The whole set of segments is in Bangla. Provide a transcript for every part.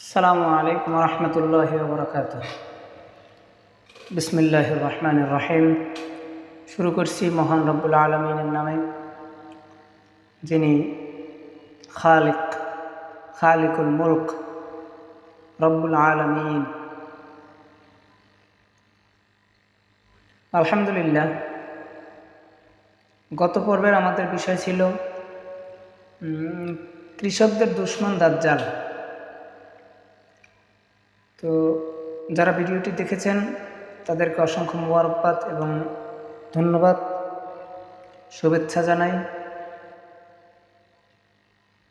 আসসালামু আলাইকুম রহমতুল্লাহ বরকাত বিসমিল্লাহ রহমান রহিম। শুরু করছি মহান রব্বুল আলমিনের নামে, যিনি খালিক, খালিকুল মুলক রব্বুল আলমিন। আলহামদুলিল্লাহ, গত পর্বের আমাদের বিষয় ছিল কৃষকদের দুশ্মন দাজ্জাল। তো যারা ভিডিওটি দেখেছেন, তাদেরকে অসংখ্য মোবারকবাদ এবং ধন্যবাদ। শুভেচ্ছা জানাই।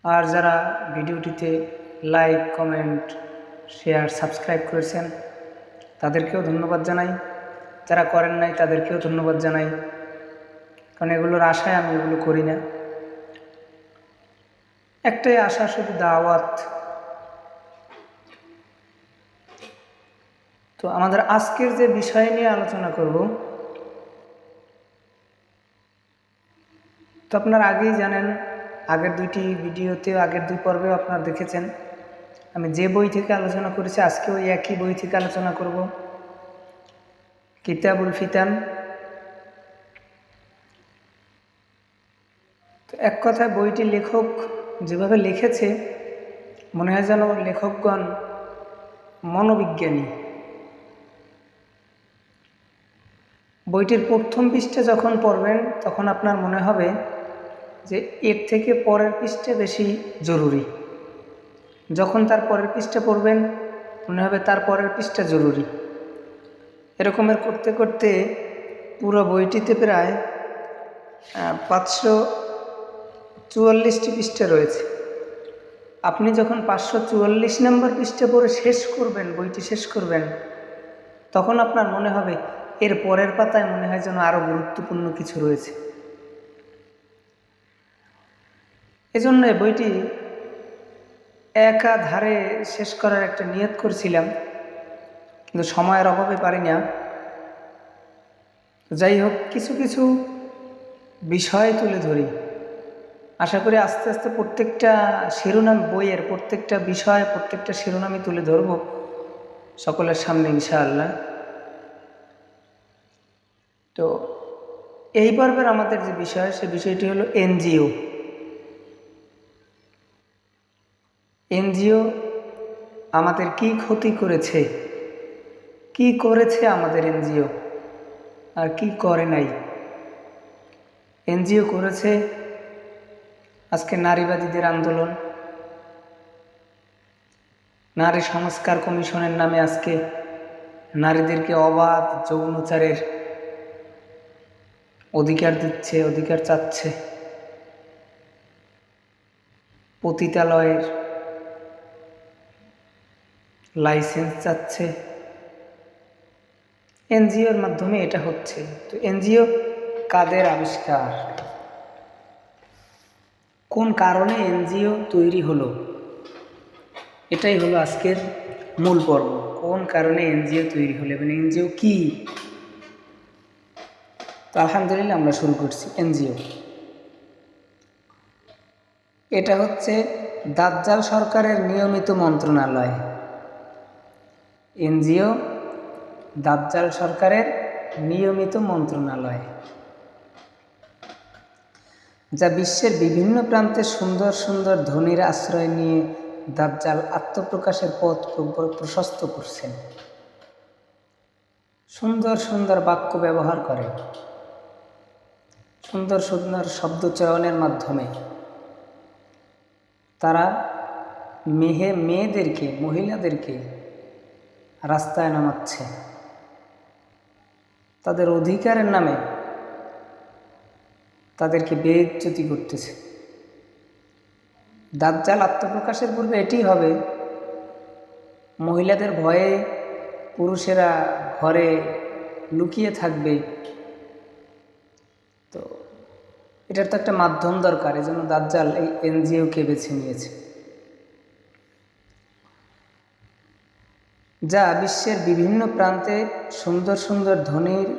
আর যারা ভিডিওটিতে লাইক, কমেন্ট, শেয়ার, সাবস্ক্রাইব করেছেন, তাদেরকেও ধন্যবাদ জানাই। যারা করেন নাই, তাদেরকেও ধন্যবাদ জানাই। কারণ এগুলোর আশায় আমি এগুলো করি না। একটাই আশা, শুধু দাওয়াত। তো আমাদের আজকের যে বিষয় নিয়ে আলোচনা করব, তো আপনারা আগেই জানেন, আগের দুইটি ভিডিওতে আগের দুই পর্বেও আপনারা দেখেছেন, আমি যে বই থেকে আলোচনা করেছি আজকে ওই একই বই থেকে আলোচনা করব। কিতাবুল ফিতান। তো এক কথায় বইটি লেখক যেভাবে লিখেছে, মনে হয় যেন লেখকগণ মনোবিজ্ঞানী। বইটির প্রথম পৃষ্ঠে যখন পড়বেন, তখন আপনার মনে হবে যে এর থেকে পরের পৃষ্ঠে বেশি জরুরি। যখন তার পরের পৃষ্ঠে পড়বেন, মনে হবে তার পরের পৃষ্ঠা জরুরি। এরকমের করতে করতে পুরো বইটিতে প্রায় পাঁচশো চুয়াল্লিশটি পৃষ্ঠা রয়েছে। আপনি যখন পাঁচশো চুয়াল্লিশ নম্বর পৃষ্ঠা পড়ে শেষ করবেন, বইটি শেষ করবেন, তখন আপনার মনে হবে এর পরের পাতায় মনে হয় যেন আরও গুরুত্বপূর্ণ কিছু রয়েছে। এজন্য বইটি একাধারে শেষ করার একটা নিয়ত করছিলাম, কিন্তু সময়ের অভাবে পারি না। যাই হোক, কিছু কিছু বিষয় তুলে ধরি। আশা করি আস্তে আস্তে প্রত্যেকটা শিরোনাম বইয়ের প্রত্যেকটা বিষয়, প্রত্যেকটা শিরোনামই তুলে ধরব সকলের সামনে, ইনশাআল্লাহ। তো এই পর্বের আমাদের যে বিষয়, সে বিষয়টি হলো এনজিও। এনজিও আমাদের কি ক্ষতি করেছে? কি করেছে আমাদের এনজিও? আর কি করে নাই? এনজিও করেছে আজকে নারীবাদীদের আন্দোলন। নারী সংস্কার কমিশনের নামে আজকে নারীদেরকে অবাধ যৌনচারের অধিকার দিচ্ছে, অধিকার চাচ্ছে। পতিতালয়ের লাইসেন্স চাচ্ছে। এনজিওর মাধ্যমে এটা হচ্ছে। তো এনজিও কাদের আবিষ্কার? কোন কারণে এনজিও তৈরি হলো? এটাই হলো আজকের মূল পর্ব। কোন কারণে এনজিও তৈরি হলো এবং এনজিও কি? তো আলহামদুলিল্লাহ আমরা শুরু করছি, এনজিও। এটা হচ্ছে দাজ্জাল সরকারের নিয়মিত মন্ত্রণালয়। এনজিও দাজ্জাল সরকারের নিয়মিত মন্ত্রণালয়। যা বিশ্বের বিভিন্ন প্রান্তে সুন্দর সুন্দর ধনির আশ্রয় নিয়ে দাজ্জাল আত্মপ্রকাশের পথ প্র- প্রশস্ত করছেন। সুন্দর সুন্দর বাক্য ব্যবহার করে। সুন্দর সুন্দর শব্দ চয়নের মাধ্যমে তারা মেহে মেয়েদেরকে, মহিলাদেরকে রাস্তায় নামাচ্ছে। তাদের অধিকারের নামে তাদেরকে বেজ্জতি করতেছে। দাজ্জাল আত্মপ্রকাশের পূর্বে এটি হবে। মহিলাদের ভয়ে পুরুষেরা ঘরে লুকিয়ে থাকবে তো এটার তো একটা মাধ্যম দরকার, এই জন্য দাজ্জাল এই এনজিওকে বেছে নিয়েছে। যা বিশ্বের বিভিন্ন প্রান্তে সুন্দর সুন্দর ধনির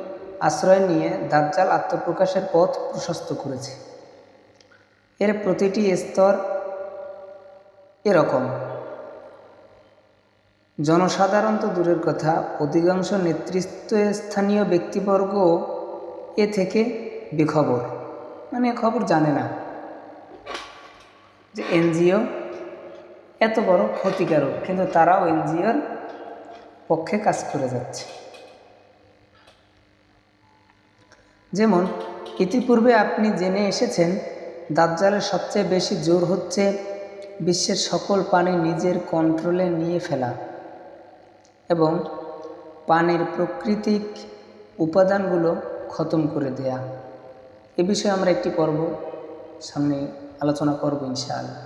আশ্রয় নিয়ে দাজ্জাল আত্মপ্রকাশের পথ প্রশস্ত করেছে। এর প্রতিটি স্তর এরকম। জনসাধারণ তো দূরের কথা, অধিকাংশ নেতৃত্ব স্থানীয় ব্যক্তিবর্গ এ থেকে বেখবর। মানে খবর জানে না। যে এনজিও এত বড় ক্ষতিকারক, কিন্তু তারাও এনজিওর পক্ষে কাজ করে যাচ্ছে। যেমন, ইতিপূর্বে আপনি জেনে এসেছেন, দাজ্জালের সবচেয়ে বেশি জোর হচ্ছে বিশ্বের সকল পানি নিজের কন্ট্রোলে নিয়ে ফেলা এবং পানির প্রাকৃতিক উপাদানগুলো খতম করে দেয়া। এ বিষয়ে আমরা একটি পর্ব সামনে আলোচনা করব ইনশাআল্লাহ।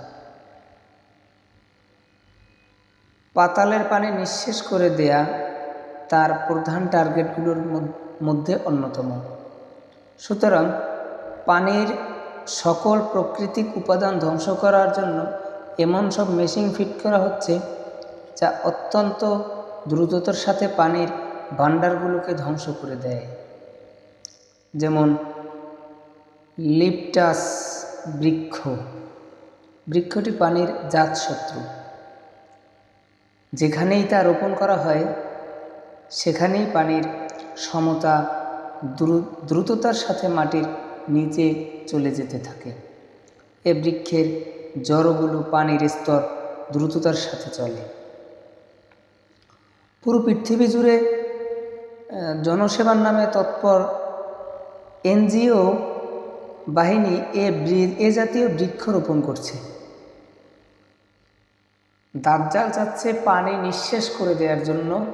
পাতালের পানি নিঃশেষ করে দেয়া তার প্রধান টার্গেটগুলোর মধ্যে অন্যতম। সুতরাং পানির সকল প্রাকৃতিক উপাদান ধ্বংস করার জন্য এমন সব মেশিন ফিট করা হচ্ছে যা অত্যন্ত দ্রুততার সাথে পানির ভাণ্ডারগুলোকে ধ্বংস করে দেয়। যেমন লিপটাস বৃক্ষ। বৃক্ষটি পানির জাত শত্রু যেখানেই তা রোপণ করা হয়, সেখানেই পানির সমতা দ্রুততার সাথে মাটির নিচে চলে যেতে থাকে। এ বৃক্ষের জড়গুলো পানির স্তর দ্রুততার সাথে চলে। পুরো পৃথিবী জুড়ে জনসেবার নামে তৎপর এনজিও বাহিনী এ এ জাতীয় বৃক্ষ রোপণ করছে। দাবজাল চাচ্ছে পানি নিঃশেষ করে দেওয়ার জন্য,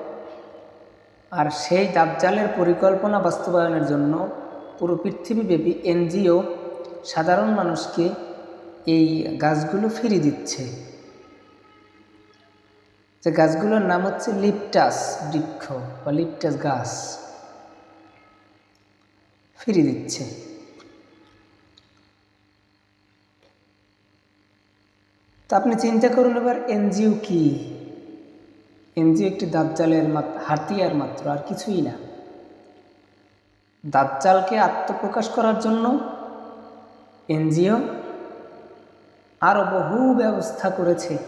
আর সেই দাবজালের পরিকল্পনা বাস্তবায়নের জন্য পুরো পৃথিবীব্যাপী এনজিও সাধারণ মানুষকে এই গাছগুলো ফিরিয়ে দিচ্ছে। যে গাছগুলোর নাম হচ্ছে লিপটাস বৃক্ষ বা লিপটাস গাছ। ফিরিয়ে দিচ্ছে। তা আপনি চিন্তা করুন এবার, এনজিও কি? এনজিও একটি দাজ্জালের হাতিয়ার মাত্র, আর কিছুই না। দাজ্জালকে আত্মপ্রকাশ করার জন্য এনজিও আরও বহু ব্যবস্থা করেছে।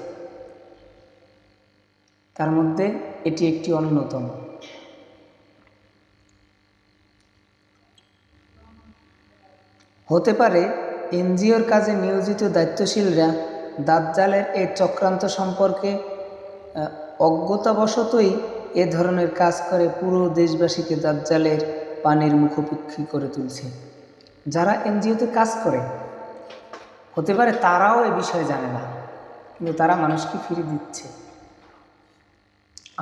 তার মধ্যে এটি একটি অন্যতম। হতে পারে এনজিওর কাজে নিয়োজিত দায়িত্বশীলরা দাজ্জালের এই চক্রান্ত সম্পর্কে অজ্ঞতাবশতই এ ধরনের কাজ করে পুরো দেশবাসীকে দাজ্জালের পানির মুখোপেক্ষী করে তুলছে। যারা এনজিওতে কাজ করে, হতে পারে তারাও এ বিষয়ে জানে না, কিন্তু তারা মানুষকে ফিরে দিচ্ছে।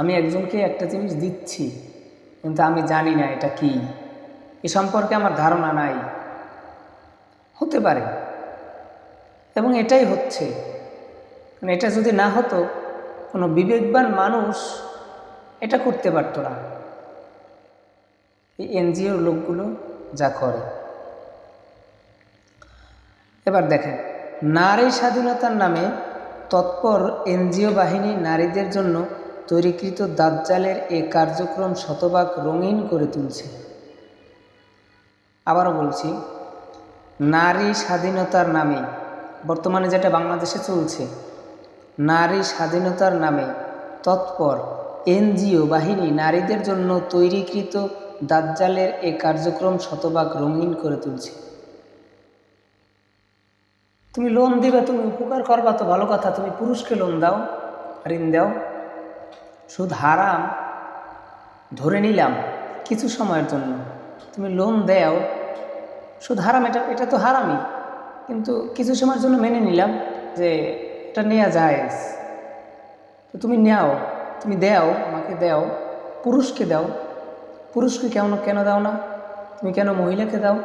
আমি একজনকে একটা জিনিস দিচ্ছি, কিন্তু আমি জানি না এটা কি। এ সম্পর্কে আমার ধারণা নাই। হতে পারে। এবং এটাই হচ্ছে। এটা যদি না হতো, কোনো বিবেকবান মানুষ এটা করতে পারত না। এই এনজিওর লোকগুলো যা করে। এবার দেখেন, নারী স্বাধীনতার নামে তৎপর এনজিও বাহিনী নারীদের জন্য তৈরিকৃত দাজ্জালের এ কার্যক্রম শতভাগ রঙিন করে তুলছে। আবারও বলছি, নারী স্বাধীনতার নামে বর্তমানে যেটা বাংলাদেশে চলছে, নারী স্বাধীনতার নামে তৎপর এনজিও বাহিনী নারীদের জন্য তৈরিকৃত দাজ্জালের এ কার্যক্রম শতভাগ রঙিন করে তুলছে। তুমি লোন দিবে, তুমি উপকার করবা তো ভালো কথা, তুমি পুরুষকে লোন দাও, ঋণ দাও। সুদ হারাম, ধরে নিলাম কিছু সময়ের জন্য। তুমি লোন দেও, সুদ হারাম, এটা এটা তো হারামই। কিন্তু কিছু সময়ের জন্য মেনে নিলাম যে এটা নেওয়া যায়। তো তুমি নেও, তুমি দেও, আমাকে দেও, পুরুষকে দাও। পুরুষকে কেন কেন দাও না? তুমি কেন মহিলাকে দাও?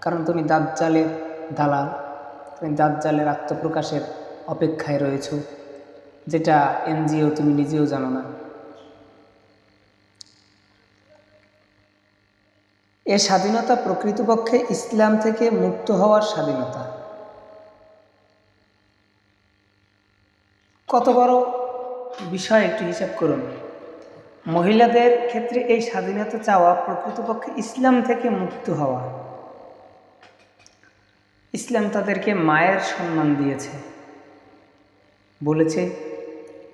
কারণ তুমি দাঁত জালের দালাল। তুমি দাঁত জালের আত্মপ্রকাশের অপেক্ষায় রয়েছ, যেটা এনজিও তুমি নিজেও জানো না। এ স্বাধীনতা প্রকৃতপক্ষে ইসলাম থেকে মুক্ত হওয়ার স্বাধীনতা। কত বড় বিষয় একটু হিসাব করুন। মহিলাদের ক্ষেত্রে এই স্বাধীনতা চাওয়া প্রকৃতপক্ষে ইসলাম থেকে মুক্ত হওয়া। ইসলাম তাদেরকে মায়ের সম্মান দিয়েছে। বলেছে,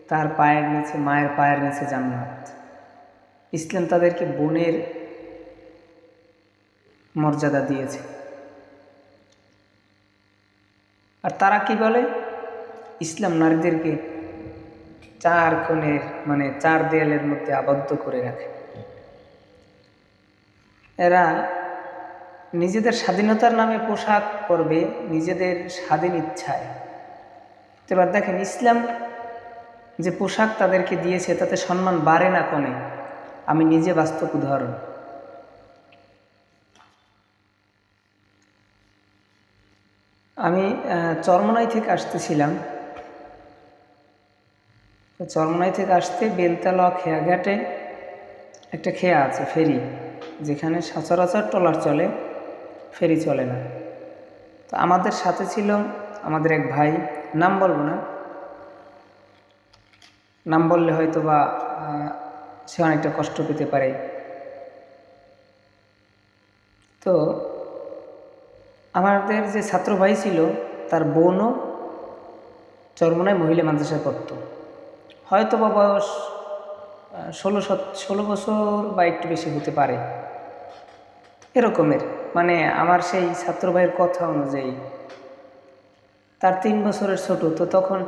তার পায়ের নিচে, মায়ের পায়ের নিচে জান্নাত। ইসলাম তাদেরকে বোনের মর্যাদা দিয়েছে। আর তারা কি বলে? ইসলাম নারীদেরকে চার কোণের মানে চার দেয়ালের মধ্যে আবদ্ধ করে রাখে। এরা নিজেদের স্বাধীনতার নামে পোশাক পরবে, নিজেদের স্বাধীন ইচ্ছায়। তো এবার দেখেন, ইসলাম যে পোশাক তাদেরকে দিয়েছে, তাতে সম্মান বাড়ে না কমে আমি নিজে বাস্তব উদাহরণ। আমি চরমনাই থেকে আসতেছিলাম। চরমনাই থেকে আসতে বেলতলা খেয়াঘাটে একটা খেয়া আছে, ফেরি, যেখানে সচরাচর ট্রলার চলে, ফেরি চলে না। তো আমাদের সাথে ছিল আমাদের এক ভাই, নাম বলব না। নাম বললে হয়তো বা সে অনেকটা কষ্ট পেতে পারে। তো আমাদের যে ছাত্র ভাই ছিল, তার বোনও চরমনায় মহিলা মাদ্রাসায় পড়তো। হয়তো বা বয়স ষোলো ষোলো বছর বা একটু বেশি হতে পারে। এরকমের। মানে আমার সেই ছাত্র ভাইয়ের কথা অনুযায়ী, তার তিন বছরের ছোট, তো তখন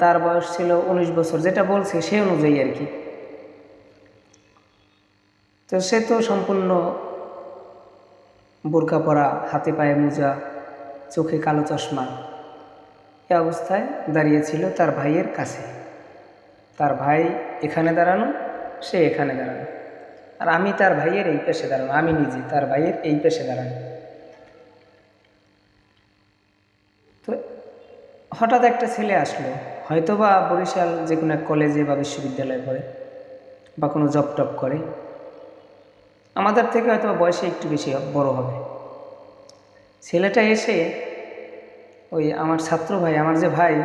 তার বয়স ছিল উনিশ বছর, যেটা বলছে সে অনুযায়ী আর কি। তো সে তো সম্পূর্ণ বোরকা পরা, হাতে পায়ে মোজা, চোখে কালো চশমা। এ অবস্থায় দাঁড়িয়েছিল তার ভাইয়ের কাছে। তার ভাই এখানে দাঁড়ানো, সে এখানে দাঁড়ানো। আর আমি তার ভাইয়ের এই পেশে দাঁড়ানো, আমি নিজে তার ভাইয়ের এই পেশে দাঁড়ানো। তো হঠাৎ একটা ছেলে আসলো হয়তো বা বরিশাল যে কোনো এক কলেজে বা বিশ্ববিদ্যালয়ে পড়ে, বা কোনো জব টপ করে। আমাদের থেকে হয়তো বয়সে একটু বেশি বড় হবে। ছেলেটা এসে ওই আমার ছাত্র ভাই, আমার যে ভাই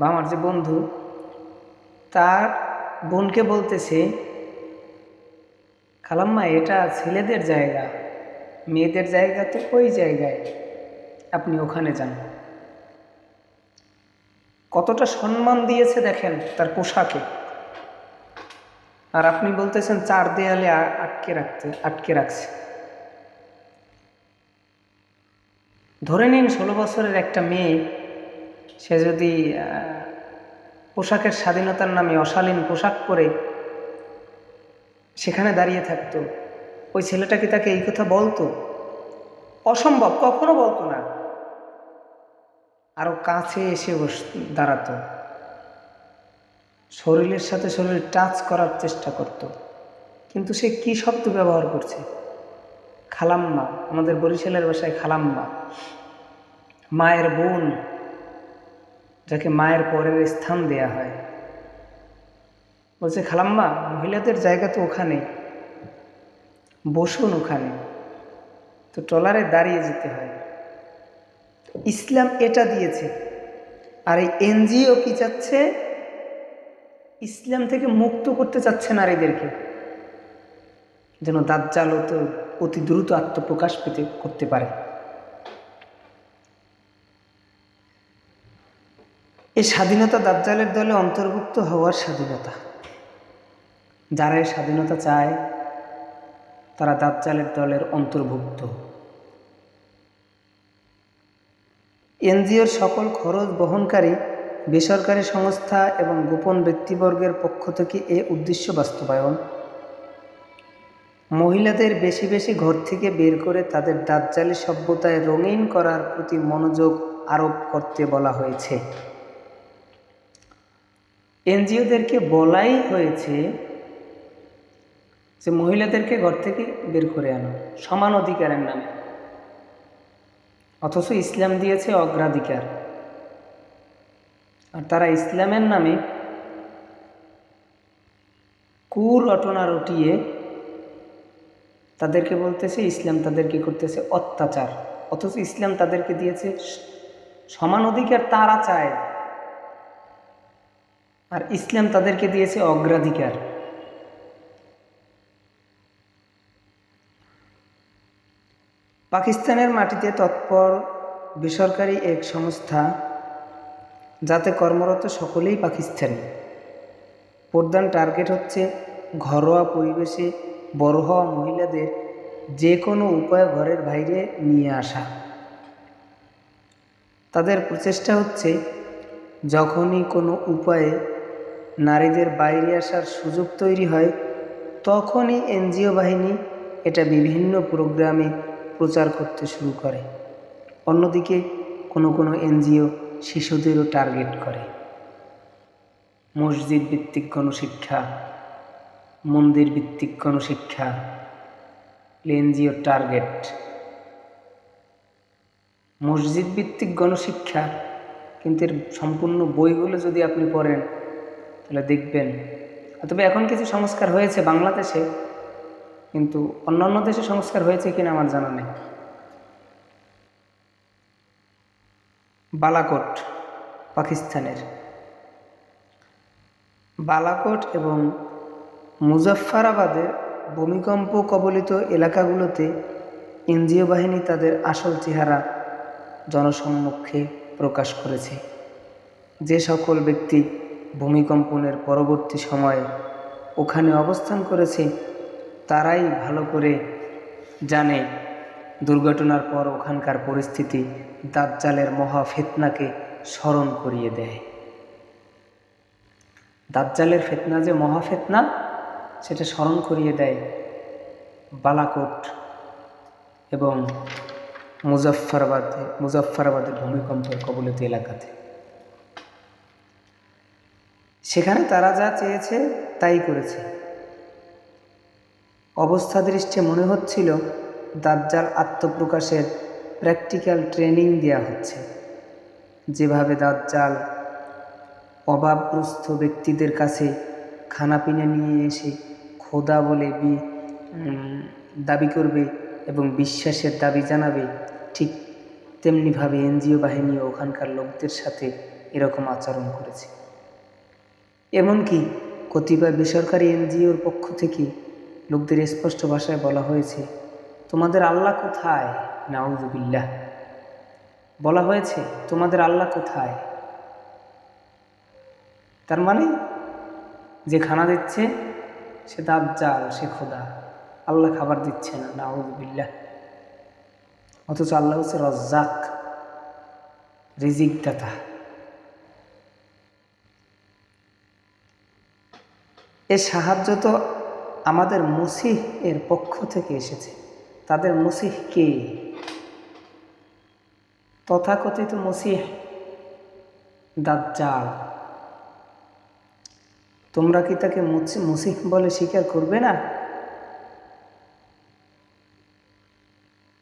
বা আমার যে বন্ধু, তার বোনকে বলতেছে, খালাম্মা, এটা ছেলেদের জায়গা, মেয়েদের জায়গা তো ওই জায়গায়। আপনি ওখানে যান। কতটা সম্মান দিয়েছে দেখেন তার পোশাকে। আর আপনি বলতেছেন চার দেয়ালে আটকে রাখতে, আটকে রাখছে। ধরে নিন ষোলো বছরের একটা মেয়ে, সে যদি পোশাকের স্বাধীনতার নামে অশালীন পোশাক পরে সেখানে দাঁড়িয়ে থাকতো, ওই ছেলেটা কি তাকে এই কথা বলতো? অসম্ভব, কখনো বলতো না। আরও কাছে এসে বস দাঁড়াতো। শরীরের সাথে শরীর টাচ করার চেষ্টা করত। কিন্তু সে কি শব্দ ব্যবহার করছে? খালাম্মা, আমাদের বরিশালের ভাষায় খালাম্মা। মায়ের বোন, যাকে মায়ের পরের স্থান দেয়া হয়। বলছে, খালাম্মা, মহিলাদের জায়গা তো ওখানে। বসুন ওখানে। তো ট্রলারে দাঁড়িয়ে যেতে হয়। ইসলাম এটা দিয়েছে। আর এই এনজিও কি চাচ্ছে? ইসলাম থেকে মুক্ত করতে চাচ্ছে নারীদেরকে। যেন দাজ্জাল তো অতি দ্রুত আত্মপ্রকাশ পেতে, করতে পারে। এই স্বাধীনতা দাজ্জালের দলে অন্তর্ভুক্ত হওয়ার স্বাধীনতা। যারা এই স্বাধীনতা চায়, তারা দাজ্জালের দলের অন্তর্ভুক্ত। এনজিওর সকল খরচ বহনকারী বেসরকারি সংস্থা এবং গোপন ব্যক্তিবর্গের পক্ষ থেকে এ উদ্দেশ্য বাস্তবায়ন। মহিলাদের বেশি বেশি ঘর থেকে বের করে তাদের দাজ্জালি সভ্যতায় রঙিন করার প্রতি মনোযোগ আরোপ করতে বলা হয়েছে। এনজিওদেরকে বলাই হয়েছে যে মহিলাদেরকে ঘর থেকে বের করে আনো, সমান অধিকারের নামে। অথচ ইসলাম দিয়েছে অগ্রাধিকার। আর তারা ইসলামের নামে কুর রটনা রটিয়ে তাদেরকে বলতেছে, ইসলাম তাদেরকে করতেছে অত্যাচার। অথচ ইসলাম তাদেরকে দিয়েছে সমান অধিকার তারা চায়। আর ইসলাম তাদেরকে দিয়েছে অগ্রাধিকার। পাকিস্তানের মাটিতে তৎপর বেসরকারি এক সংস্থা যাতে কর্মরত সকলেই পাকিস্তানি। প্রধান টার্গেট হচ্ছে ঘরোয়া পরিবেশে বড় হওয়া মহিলাদের যে কোনো উপায়ে ঘরের বাইরে নিয়ে আসা। তাদের প্রচেষ্টা হচ্ছে যখনই কোনো উপায়ে নারীদের বাইরে আসার সুযোগ তৈরি হয়, তখনই এনজিও বাহিনী এটা বিভিন্ন প্রোগ্রামে প্রচার করতে শুরু করে। অন্যদিকে কোনো কোনো এনজিও শিশুদেরও টার্গেট করে। মসজিদ ভিত্তিক গণশিক্ষা, মন্দির ভিত্তিক গণশিক্ষা এনজিও টার্গেট। মসজিদ ভিত্তিক গণশিক্ষা কিন্তু এর সম্পূর্ণ বইগুলো যদি আপনি পড়েন, তাহলে দেখবেন, তবে এখন কিছু সংস্কার হয়েছে বাংলাদেশে, কিন্তু অন্যান্য দেশে সংস্কার হয়েছে কিনা আমার জানা নেই। বালাকোট, পাকিস্তানের। বালাকোট এবং মুজফ্ফরাবাদের ভূমিকম্প কবলিত এলাকাগুলোতে এনজিও বাহিনী তাদের আসল চেহারা জনসম্মুখে প্রকাশ করেছে। যে সকল ব্যক্তি ভূমিকম্পনের পরবর্তী সময়ে ওখানে অবস্থান করেছে, তারাই ভালো করে জানে দুর্ঘটনার পর ওখানকার পরিস্থিতি দাজ্জালের মহা ফেতনাকে স্মরণ করিয়ে দেয়। দাজ্জালের ফেতনা যে মহা ফেতনা, সেটা স্মরণ করিয়ে দেয় বালাকোট এবং মুজফ্ফরাবাদে, মুজফ্ফরাবাদের ভূমিকম্পের কবলিত এলাকাতে। সেখানে তারা যা চেয়েছে, তাই করেছে। অবস্থা দৃষ্টে মনে হচ্ছিল দাজ্জাল আত্মপ্রকাশের প্র্যাকটিক্যাল ট্রেনিং দেওয়া হচ্ছে। যেভাবে দাজ্জাল অভাবগ্রস্ত ব্যক্তিদের কাছে খানাপিনা নিয়ে এসে খোদা বলে বি দাবি করবে এবং বিশ্বাসের দাবি জানাবে, ঠিক তেমনিভাবে এনজিও বাহিনীও ওখানকার লোকদের সাথে এরকম আচরণ করেছে। এমনকি কতিপয় বেসরকারি এনজিওর পক্ষ থেকে লোকদের স্পষ্ট ভাষায় বলা হয়েছে তোমাদের আল্লাহ কোথায়? নাউজুবিল্লাহ। বলা হয়েছে, তোমাদের আল্লাহ কোথায়? তার মানে যে খানা দিচ্ছে, সে দাজ্জাল, সে খোদা। আল্লাহ খাবার দিচ্ছে না, নাউজুবিল্লাহ। অথচ আল্লাহ হচ্ছে রজ্জাক রিজিক দাতা এর সাহায্য তো আমাদের মসিহ এর পক্ষ থেকে এসেছে। তাদের মসিহ কে? তথাকথিত মসিহ দাজ্জাল। তোমরা কি তাকে মসিহ বলে স্বীকার করবে না?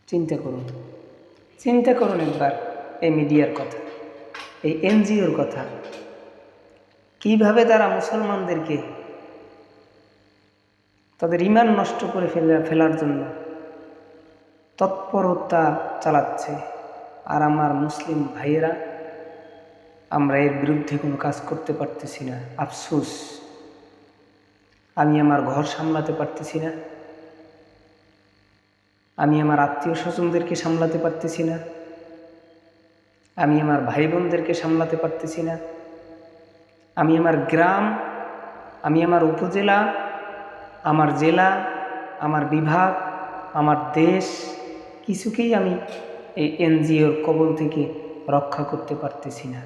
চিন্তা করুন। চিন্তা করুন একবার এই মিডিয়ার কথা, এই এনজিওর কথা। কীভাবে তারা মুসলমানদেরকে তাদের ইমান নষ্ট করে ফেলা, ফেলার জন্য তৎপরতা চালাচ্ছে। আর আমার মুসলিম ভাইয়েরা, আমরা এর বিরুদ্ধে কোনো কাজ করতে পারতেছি না। আফসোস। আমি আমার ঘর সামলাতে পারতেছি না। আমি আমার আত্মীয় স্বজনদেরকে সামলাতে পারতেছি না। আমি আমার ভাই বোনদেরকে সামলাতে পারতেছি না। আমি আমার গ্রাম, আমি আমার উপজেলা, আমার জেলা, আমার বিভাগ, আমার দেশ কিছুকেই আমি এই এনজিওর কবল থেকে রক্ষা করতে পারতেছি না।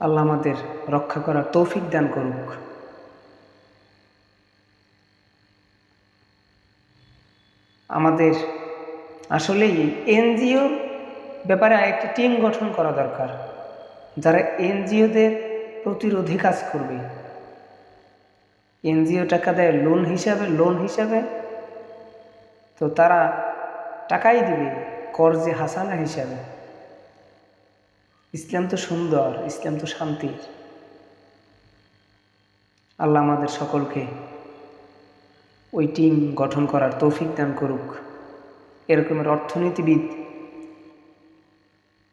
আল্লাহ আমাদের রক্ষা করার তৌফিক দান করুক। আমাদের আসলে এই এনজিও ব্যাপারে একটি টিম গঠন করা দরকার, যারা এনজিওদের প্রতিরোধী কাজ করবে। এনজিও টাকা দেয় লোন হিসাবে লোন হিসাবে তো তারা টাকাই দিবে কর্জে হাসানা হিসাবে। ইসলাম তো সুন্দর, ইসলাম তো শান্তির। আল্লাহ আমাদের সকলকে ওই টিম গঠন করার তৌফিক দান করুক। এরকমের অর্থনীতিবিদ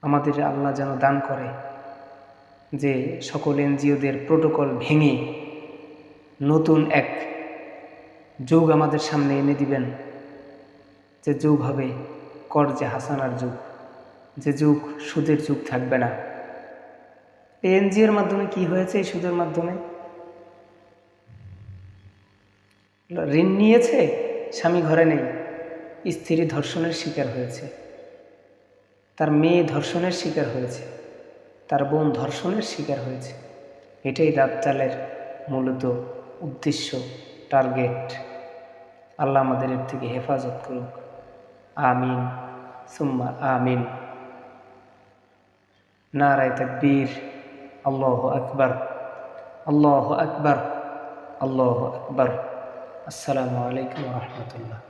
আমাদের আল্লাহ যেন দান করে যে সকল এনজিওদের প্রোটোকল ভেঙে নতুন এক যুগ আমাদের সামনে এনে দিবেন। যে যুগ হবে কর্জে হাসানার যুগ, যে যুগ সুদের যুগ থাকবে না। এএনজি এর মাধ্যমে কি হয়েছে এই সুদের মাধ্যমে? ঋণ নিয়েছে, স্বামী ঘরে নেই, স্ত্রী ধর্ষণের শিকার হয়েছে, তার মেয়ে ধর্ষণের শিকার হয়েছে, তার বোন ধর্ষণের শিকার হয়েছে। এটাই দাজ্জালের মূলত উদ্দেশ্য, টার্গেট। আল্লাহ আমাদের এর থেকে হেফাজত করুক। آمين. ثم آمين. نار تكبير. الله أكبر. الله أكبر. الله أكبر. السلام عليكم ورحمة الله.